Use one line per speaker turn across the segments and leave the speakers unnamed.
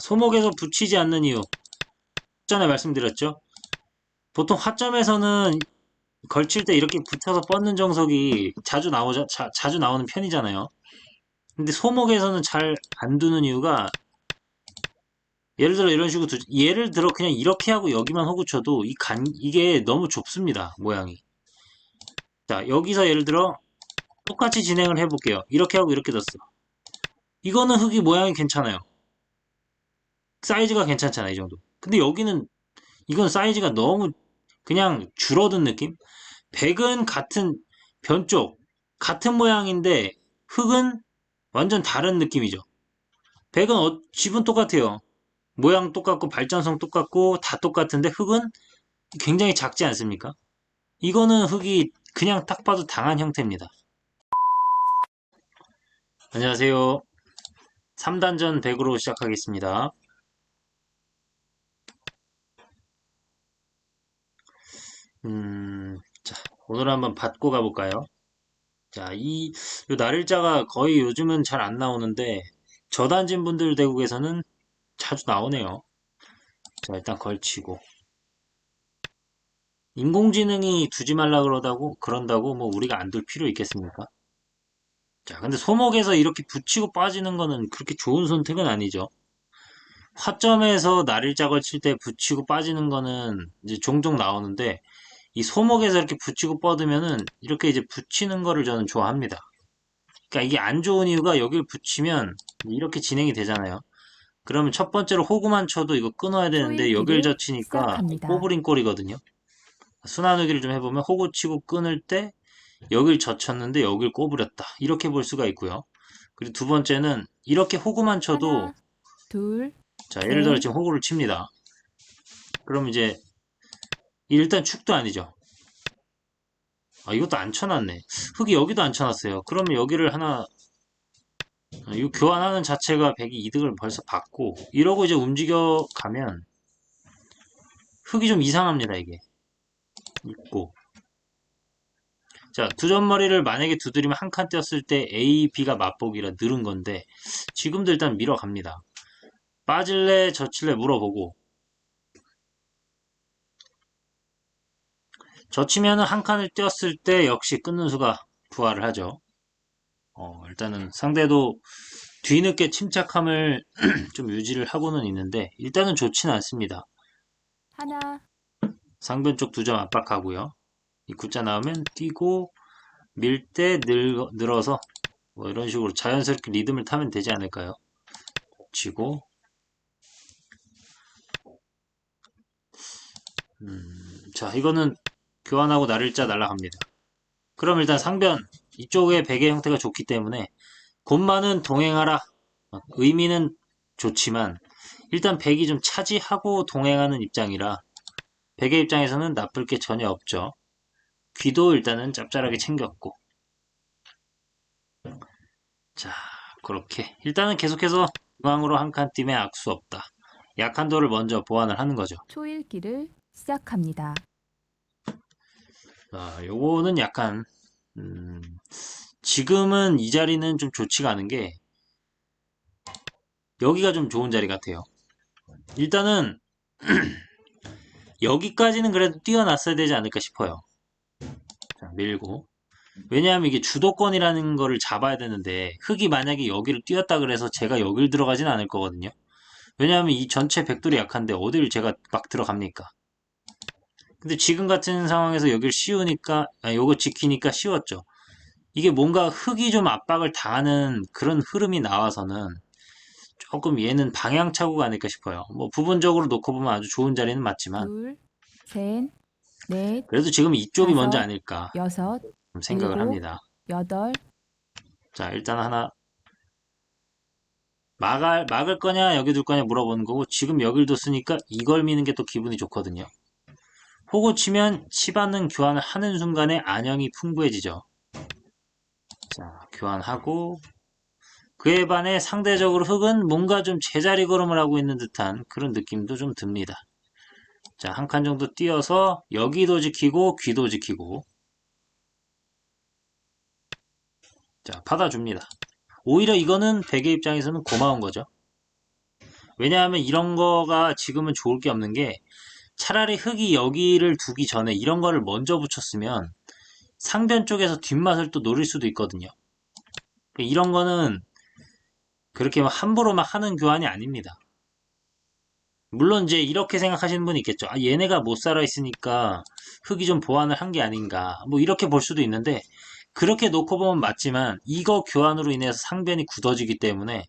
소목에서 붙이지 않는 이유. 전에 말씀드렸죠. 보통 화점에서는 걸칠 때 이렇게 붙여서 뻗는 정석이 자주 나오자, 자, 자주 나오는 편이잖아요. 근데 소목에서는 잘 안 두는 이유가 예를 들어 이런 식으로 두, 예를 들어 그냥 이렇게 하고 여기만 호구 쳐도 이 간, 이게 너무 좁습니다. 모양이. 자, 여기서 예를 들어 똑같이 진행을 해볼게요. 이렇게 하고 이렇게 뒀어. 이거는 흙이 모양이 괜찮아요. 사이즈가 괜찮잖아, 이 정도. 근데 여기는 이건 사이즈가 너무 그냥 줄어든 느낌? 백은 같은 변쪽, 같은 모양인데 흙은 완전 다른 느낌이죠. 백은 어, 집은 똑같아요. 모양 똑같고 발전성 똑같고 다 똑같은데 흙은 굉장히 작지 않습니까? 이거는 흙이 그냥 딱 봐도 당한 형태입니다. 안녕하세요. 3단전 100으로 시작하겠습니다. 음, 자, 오늘 한번 받고 가볼까요? 자, 이, 요 날일자가 거의 요즘은 잘 안 나오는데, 저단진 분들 대국에서는 자주 나오네요. 자, 일단 걸치고. 인공지능이 두지 말라 그러다고, 그런다고 뭐 우리가 안 둘 필요 있겠습니까? 자, 근데 소목에서 이렇게 붙이고 빠지는 거는 그렇게 좋은 선택은 아니죠. 화점에서 날일자 걸칠 때 붙이고 빠지는 거는 이제 종종 나오는데, 이 소목에서 이렇게 붙이고 뻗으면은 이렇게 이제 붙이는 거를 저는 좋아합니다. 그러니까 이게 안 좋은 이유가 여기를 붙이면 이렇게 진행이 되잖아요. 그러면 첫 번째로 호구만 쳐도 이거 끊어야 되는데 여길 젖히니까. 꼬부린 꼴이거든요. 순환우기를 좀 해보면 호구 치고 끊을 때 여길 젖혔는데 여길 꼬부렸다. 이렇게 볼 수가 있고요. 그리고 두 번째는 이렇게 호구만 쳐도
하나, 둘,
자 예를 들어
셋.
지금 호구를 칩니다. 그럼 이제 일단 축도 아니죠. 아, 이것도 안 쳐놨네. 흙이 여기도 안 쳐놨어요. 그러면 여기를 하나, 이 교환하는 자체가 100이 이득을 벌써 받고, 이러고 이제 움직여 가면, 흙이 좀 이상합니다, 이게. 있고. 자, 두 점머리를 만약에 두드리면 한칸 띄었을 때 A, B가 맛보기라 늘은 건데, 지금도 일단 밀어갑니다. 빠질래, 젖힐래 물어보고, 젖히면은 한 칸을 띄었을 때 역시 끊는 수가 부활을 하죠. 어, 일단은 상대도 뒤늦게 침착함을 좀 유지를 하고는 있는데 일단은 좋지는 않습니다.
하나,
상변 쪽 두 점 압박하고요. 이 구자 나오면 뛰고 밀 때 늘어서 뭐 이런 식으로 자연스럽게 리듬을 타면 되지 않을까요? 치고 음, 자 이거는 교환하고 날일자 날라갑니다. 그럼 일단 상변 이쪽의 베개 형태가 좋기 때문에 곤마는 동행하라 의미는 좋지만 일단 백이 좀 차지하고 동행하는 입장이라 백의 입장에서는 나쁠 게 전혀 없죠. 귀도 일단은 짭짤하게 챙겼고 자 그렇게 일단은 계속해서 중앙으로 한칸 띄면 악수 없다. 약한 돌을 먼저 보완을 하는 거죠.
초일기를 시작합니다.
아, 요거는 약간, 음, 지금은 이 자리는 좀 좋지가 않은 게, 여기가 좀 좋은 자리 같아요. 일단은, 여기까지는 그래도 뛰어났어야 되지 않을까 싶어요. 자, 밀고. 왜냐하면 이게 주도권이라는 거를 잡아야 되는데, 흙이 만약에 여기를 뛰었다 그래서 제가 여길 들어가진 않을 거거든요. 왜냐하면 이 전체 백돌이 약한데, 어딜 제가 막 들어갑니까? 근데 지금 같은 상황에서 여기를 씌우니까, 아, 요거 지키니까 쉬웠죠. 이게 뭔가 흙이 좀 압박을 당하는 그런 흐름이 나와서는 조금 얘는 방향착오가 아닐까 싶어요. 뭐 부분적으로 놓고 보면 아주 좋은 자리는 맞지만
둘, 셋, 넷,
그래도 지금 이쪽이
다섯,
먼저 아닐까
여섯,
좀 생각을
일곱.
합니다.
여덟,
자, 일단 하나 막을, 막을 거냐 여기 둘 거냐 물어보는 거고 지금 여길 뒀으니까 이걸 미는 게 또 기분이 좋거든요. 호구 치면 치받는 교환을 하는 순간에 안형이 풍부해지죠. 자, 교환하고 그에 반해 상대적으로 흙은 뭔가 좀 제자리 걸음을 하고 있는 듯한 그런 느낌도 좀 듭니다. 자, 한 칸 정도 띄어서 여기도 지키고 귀도 지키고 자, 받아줍니다. 오히려 이거는 베개 입장에서는 고마운 거죠. 왜냐하면 이런 거가 지금은 좋을 게 없는 게 차라리 흙이 여기를 두기 전에 이런 거를 먼저 붙였으면 상변 쪽에서 뒷맛을 또 노릴 수도 있거든요. 이런 거는 그렇게 막 함부로 막 하는 교환이 아닙니다. 물론 이제 이렇게 생각하시는 분이 있겠죠. 아, 얘네가 못 살아 있으니까 흙이 좀 보완을 한 게 아닌가. 뭐 이렇게 볼 수도 있는데 그렇게 놓고 보면 맞지만 이거 교환으로 인해서 상변이 굳어지기 때문에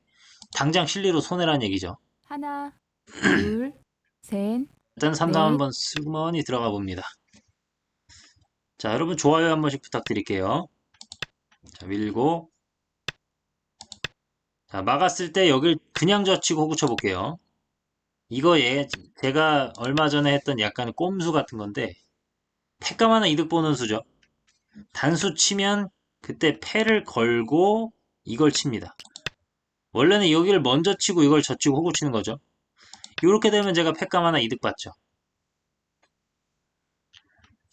당장 실리로 손해란 얘기죠.
하나, 둘, 셋,
일단 3단
네.
한번 슬그머니 들어가 봅니다. 자, 여러분 좋아요 한 번씩 부탁드릴게요. 자, 밀고 자, 막았을 때 여길 그냥 젖히고 호구 쳐볼게요. 이거 얘 제가 얼마 전에 했던 약간 꼼수 같은 건데 패감 하나 이득 보는 수죠. 단수 치면 그때 패를 걸고 이걸 칩니다. 원래는 여기를 먼저 치고 이걸 젖히고 호구 치는 거죠. 이렇게 되면 제가 패감 하나 이득 받죠.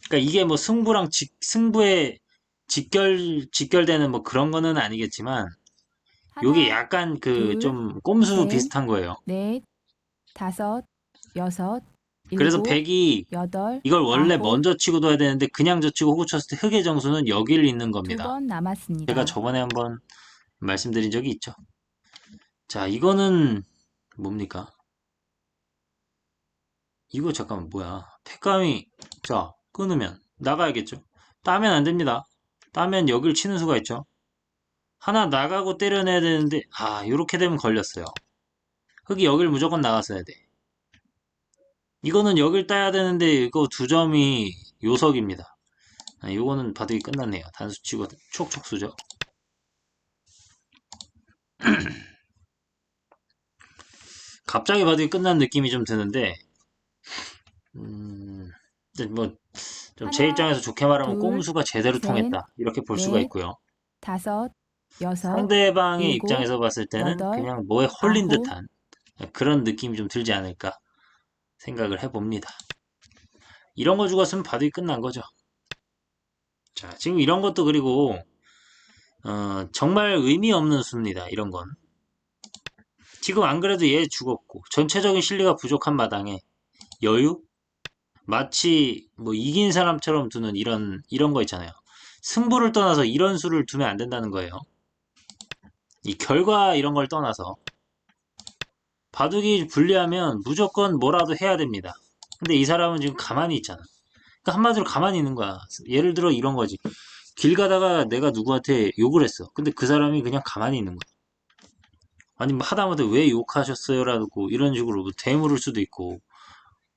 그러니까 이게 뭐 승부랑 직, 승부에 직결 직결되는 뭐 그런 거는 아니겠지만 요게 약간 그
둘,
좀 꼼수
셋,
비슷한 거예요.
넷, 다섯, 여섯,
그래서 백이 이걸 원래
아홉,
먼저 치고 둬야 되는데 그냥 저 치고 호구 쳤을 때 흑의 정수는 여기를 잇는
두
겁니다.
번 남았습니다.
제가 저번에 한번 말씀드린 적이 있죠. 자, 이거는 뭡니까? 이거 잠깐만 뭐야? 패감이 자 끊으면 나가야겠죠. 따면 안 됩니다. 따면 여길 치는 수가 있죠. 하나 나가고 때려내야 되는데 아 이렇게 되면 걸렸어요. 흑이 여길 무조건 나갔어야 돼. 이거는 여길 따야 되는데 이거 두 점이 요석입니다. 아, 이거는 바둑이 끝났네요. 단수 치고 촉촉수죠. 갑자기 바둑이 끝난 느낌이 좀 드는데 음, 뭐, 좀 제
하나,
입장에서 좋게 말하면
둘,
꼼수가 제대로
셋,
통했다. 이렇게 볼 수가
넷,
있고요.
다섯, 여섯,
상대방의
일곱,
입장에서 봤을 때는
여덟,
그냥 뭐에 홀린
아홉.
듯한 그런 느낌이 좀 들지 않을까 생각을 해봅니다. 이런 거 죽었으면 바둑이 끝난 거죠. 자, 지금 이런 것도 그리고, 어, 정말 의미 없는 수입니다. 이런 건. 지금 안 그래도 얘 죽었고, 전체적인 실리가 부족한 마당에 여유? 마치 뭐 이긴 사람처럼 두는 이런, 이런 거 있잖아요. 승부를 떠나서 이런 수를 두면 안 된다는 거예요. 이 결과 이런 걸 떠나서. 바둑이 불리하면 무조건 뭐라도 해야 됩니다. 근데 이 사람은 지금 가만히 있잖아. 그러니까 한마디로 가만히 있는 거야. 예를 들어 이런 거지. 길 가다가 내가 누구한테 욕을 했어. 근데 그 사람이 그냥 가만히 있는 거야. 아니 뭐 하다못해 왜 욕하셨어요라고 이런 식으로 뭐 대물을 수도 있고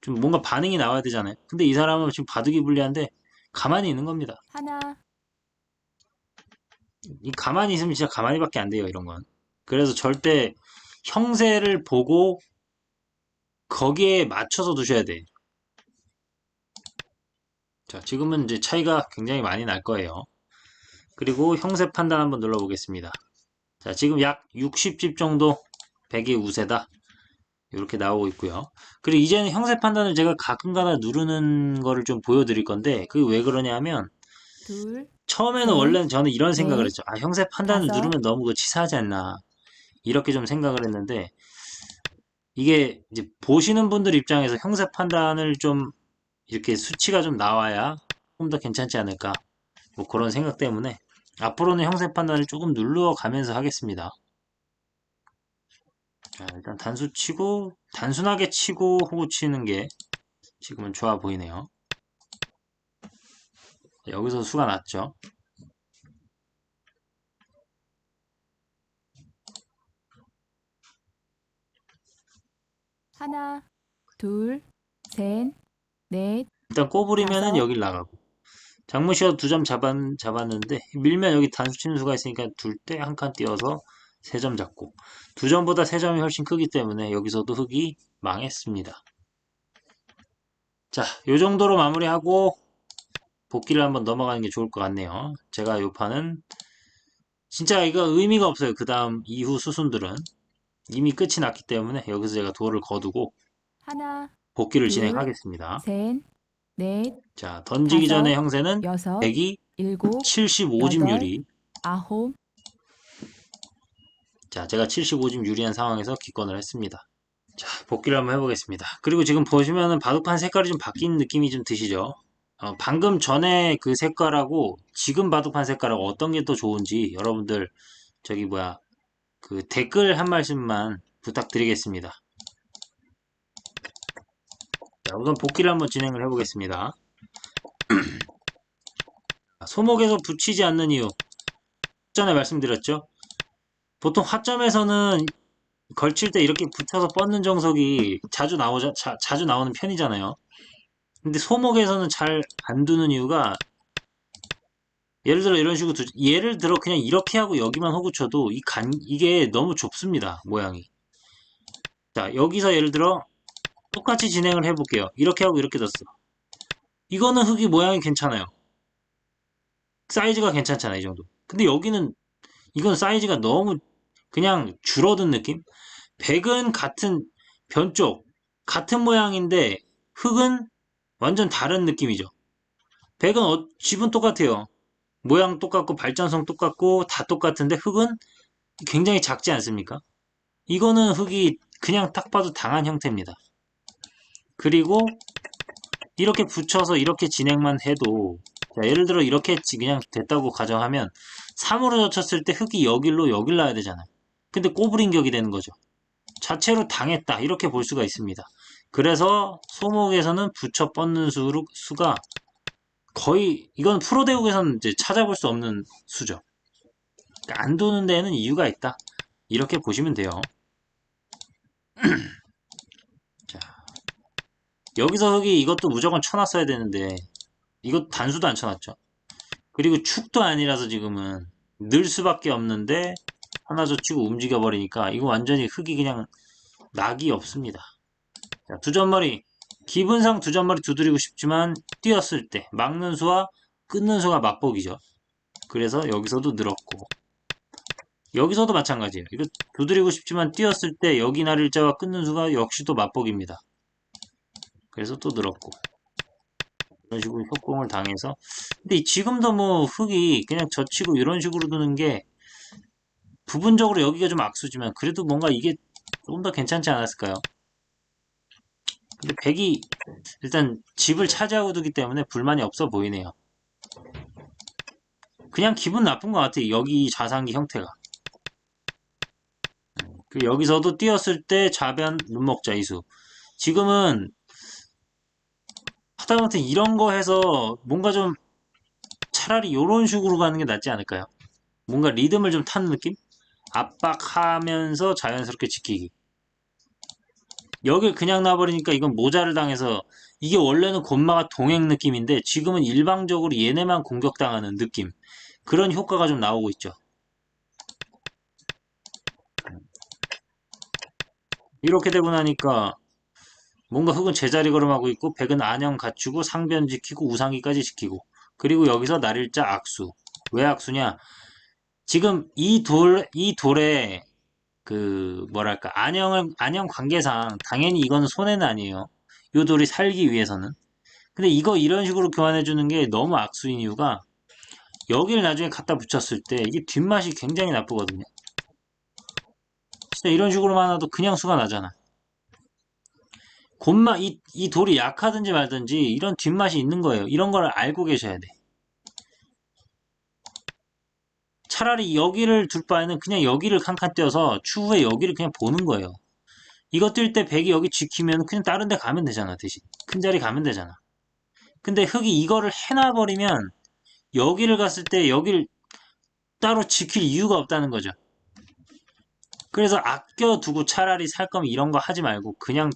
좀 뭔가 반응이 나와야 되잖아요. 근데 이 사람은 지금 바둑이 불리한데 가만히 있는 겁니다.
하나,
이 가만히 있으면 진짜 가만히밖에 안 돼요, 이런 건. 그래서 절대 형세를 보고 거기에 맞춰서 두셔야 돼. 자, 지금은 이제 차이가 굉장히 많이 날 거예요. 그리고 형세 판단 한번 눌러보겠습니다. 자, 지금 약 60집 정도 100의 우세다. 이렇게 나오고 있고요. 그리고 이제는 형세 판단을 제가 가끔가다 누르는 거를 좀 보여드릴 건데 그게 왜 그러냐면
둘,
처음에는
셋,
원래는 저는 이런 생각을
넷,
했죠. 아, 형세 판단을
다섯.
누르면 너무 그 치사하지 않나. 이렇게 좀 생각을 했는데, 이게 이제 보시는 분들 입장에서 형세 판단을 좀 이렇게 수치가 좀 나와야 조금 더 괜찮지 않을까. 뭐 그런 생각 때문에 앞으로는 형세 판단을 조금 눌러 가면서 하겠습니다. 자, 일단 단수 치고, 단순하게 치고 호구 치는 게 지금은 좋아 보이네요. 여기서 수가 났죠.
하나, 둘, 셋, 넷,
일단 꼬부리면은. 여길 나가고 장무시가 두점 잡았, 잡았 는데 밀면 여기 단수 치는 수가 있으니까 둘 때 한 칸 띄어서 세 점 잡고 두 점보다 세 점이 훨씬 크기 때문에 여기서도 흑이 망했습니다. 자, 요 정도로 마무리하고 복귀를 한번 넘어가는 게 좋을 것 같네요. 제가 요 판은 진짜 이거 의미가 없어요. 그 다음 이후 수순들은 이미 끝이 났기 때문에 여기서 제가 도를 거두고
하나,
복귀를
둘,
진행하겠습니다.
셋, 넷,
자, 던지기
다섯,
전에 형세는
여섯,
100이
일곱,
75집
여덟.
유리.
아홉,
자, 제가 75집 유리한 상황에서 기권을 했습니다. 자, 복귀를 한번 해보겠습니다. 그리고 지금 보시면은 바둑판 색깔이 좀 바뀐 느낌이 좀 드시죠? 어, 방금 전에 그 색깔하고 지금 바둑판 색깔하고 어떤 게 더 좋은지 여러분들 저기 뭐야 그 댓글 한 말씀만 부탁드리겠습니다. 자, 우선 복귀를 한번 진행을 해보겠습니다. 소목에서 붙이지 않는 이유 전에 말씀드렸죠? 보통 화점에서는 걸칠 때 이렇게 붙여서 뻗는 정석이 자주 나오자, 자, 자주 나오는 편이잖아요. 근데 소목에서는 잘 안 두는 이유가 예를 들어 이런 식으로 두, 예를 들어 그냥 이렇게 하고 여기만 호구 쳐도 이 간, 이게 너무 좁습니다. 모양이. 자, 여기서 예를 들어 똑같이 진행을 해볼게요. 이렇게 하고 이렇게 뒀어. 이거는 흙이 모양이 괜찮아요. 사이즈가 괜찮잖아요, 이 정도. 근데 여기는 이건 사이즈가 너무 그냥 줄어든 느낌? 백은 같은 변쪽, 같은 모양인데 흙은 완전 다른 느낌이죠. 백은 어, 집은 똑같아요. 모양 똑같고 발전성 똑같고 다 똑같은데 흙은 굉장히 작지 않습니까? 이거는 흙이 그냥 딱 봐도 당한 형태입니다. 그리고 이렇게 붙여서 이렇게 진행만 해도 자, 예를 들어 이렇게 그냥 됐다고 가정하면 3으로 젖혔을 때 흙이 여길로 여길 나야 되잖아요. 근데 꼬부린 격이 되는 거죠. 자체로 당했다 이렇게 볼 수가 있습니다. 그래서 소목에서는 붙여 뻗는 수, 수가 거의 이건 프로 대국에서는 이제 찾아볼 수 없는 수죠. 그러니까 안 도는 데에는 이유가 있다. 이렇게 보시면 돼요. 자, 여기서 흙이 이것도 무조건 쳐놨어야 되는데 이것 단수도 안 쳐놨죠. 그리고 축도 아니라서 지금은 늘 수밖에 없는데 하나 젖히고 움직여 버리니까 이거 완전히 흙이 그냥 낙이 없습니다. 자, 두 점머리 기분상 두 점머리 두드리고 싶지만 뛰었을 때 막는 수와 끊는 수가 맞복이죠. 그래서 여기서도 늘었고 여기서도 마찬가지예요. 이거 두드리고 싶지만 뛰었을 때 여기 날 일자와 끊는 수가 역시 또 맞복입니다. 그래서 또 늘었고 이런 식으로 협공을 당해서 근데 지금도 뭐 흙이 그냥 젖히고 이런 식으로 두는 게 부분적으로 여기가 좀 악수지만 그래도 뭔가 이게 조금 더 괜찮지 않았을까요? 근데 백이 일단 집을 차지하고 두기 때문에 불만이 없어 보이네요. 그냥 기분 나쁜 것 같아요. 여기 자상기 형태가. 그 여기서도 뛰었을 때 좌변 눈먹자 이수. 지금은 하다못해 이런 거 해서 뭔가 좀 차라리 이런 식으로 가는 게 낫지 않을까요? 뭔가 리듬을 좀 타는 느낌? 압박하면서 자연스럽게 지키기. 여길 그냥 놔버리니까 이건 모자를 당해서 이게 원래는 곤마가 동행 느낌인데 지금은 일방적으로 얘네만 공격당하는 느낌. 그런 효과가 좀 나오고 있죠. 이렇게 되고 나니까 뭔가 흙은 제자리 걸음하고 있고 백은 안형 갖추고 상변 지키고 우상기까지 지키고 그리고 여기서 날일자 악수. 왜 악수냐? 지금 이 돌, 이 돌에 그 뭐랄까 안형을 안형 관계상 당연히 이거는 손해는 아니에요. 요 돌이 살기 위해서는. 근데 이거 이런 식으로 교환해 주는 게 너무 악수인 이유가 여기를 나중에 갖다 붙였을 때 이게 뒷맛이 굉장히 나쁘거든요. 진짜 이런 식으로만 해도 그냥 수가 나잖아. 곤마 이, 이 돌이 약하든지 말든지 이런 뒷맛이 있는 거예요. 이런 걸 알고 계셔야 돼. 차라리 여기를 둘 바에는 그냥 여기를 칸칸 떼어서 추후에 여기를 그냥 보는 거예요. 이거 뛸때 백이 여기 지키면 그냥 다른 데 가면 되잖아, 대신. 큰 자리 가면 되잖아. 근데 흙이 이거를 해놔버리면 여기를 갔을 때 여기를 따로 지킬 이유가 없다는 거죠. 그래서 아껴두고 차라리 살 거면 이런 거 하지 말고 그냥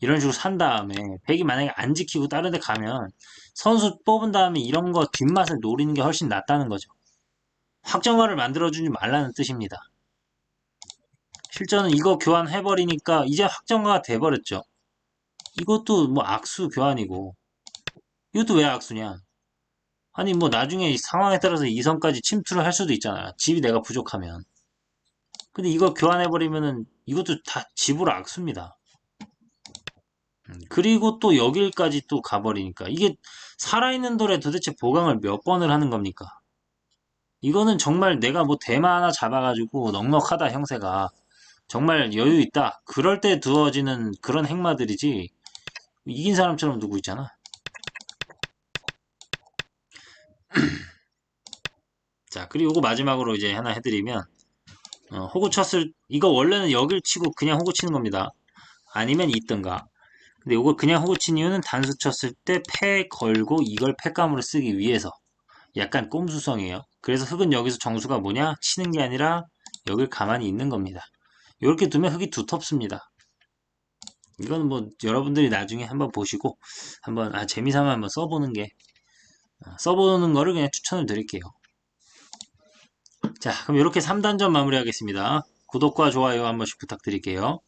이런 식으로 산 다음에 백이 만약에 안 지키고 다른 데 가면 선수 뽑은 다음에 이런 거 뒷맛을 노리는 게 훨씬 낫다는 거죠. 확정화를 만들어주지 말라는 뜻입니다. 실전은 이거 교환해버리니까 이제 확정화가 돼버렸죠. 이것도 뭐 악수 교환이고 이것도 왜 악수냐? 아니 뭐 나중에 상황에 따라서 이성까지 침투를 할 수도 있잖아. 집이 내가 부족하면. 근데 이거 교환해버리면은 이것도 다 집으로 악수입니다. 음, 그리고 또 여길까지 또 가버리니까 이게 살아있는 돌에 도대체 보강을 몇 번을 하는 겁니까? 이거는 정말 내가 뭐 대마 하나 잡아가지고 넉넉하다 형세가 정말 여유 있다. 그럴 때 두어지는 그런 행마들이지. 이긴 사람처럼 두고 있잖아. 자, 그리고 마지막으로 이제 하나 해드리면, 어, 호구 쳤을, 이거 원래는 여길 치고 그냥 호구 치는 겁니다. 아니면 있든가. 근데 요거 그냥 호구 친 이유는 단수 쳤을 때 패 걸고 이걸 패감으로 쓰기 위해서. 약간 꼼수성이에요. 그래서 흙은 여기서 정수가 뭐냐? 치는 게 아니라 여길 가만히 있는 겁니다. 이렇게 두면 흙이 두텁습니다. 이건 뭐 여러분들이 나중에 한번 보시고 한번 아 재미삼아 한번 써보는 게 아, 써보는 거를 그냥 추천을 드릴게요. 자 그럼 이렇게 3단전 마무리하겠습니다. 구독과 좋아요 한 번씩 부탁드릴게요.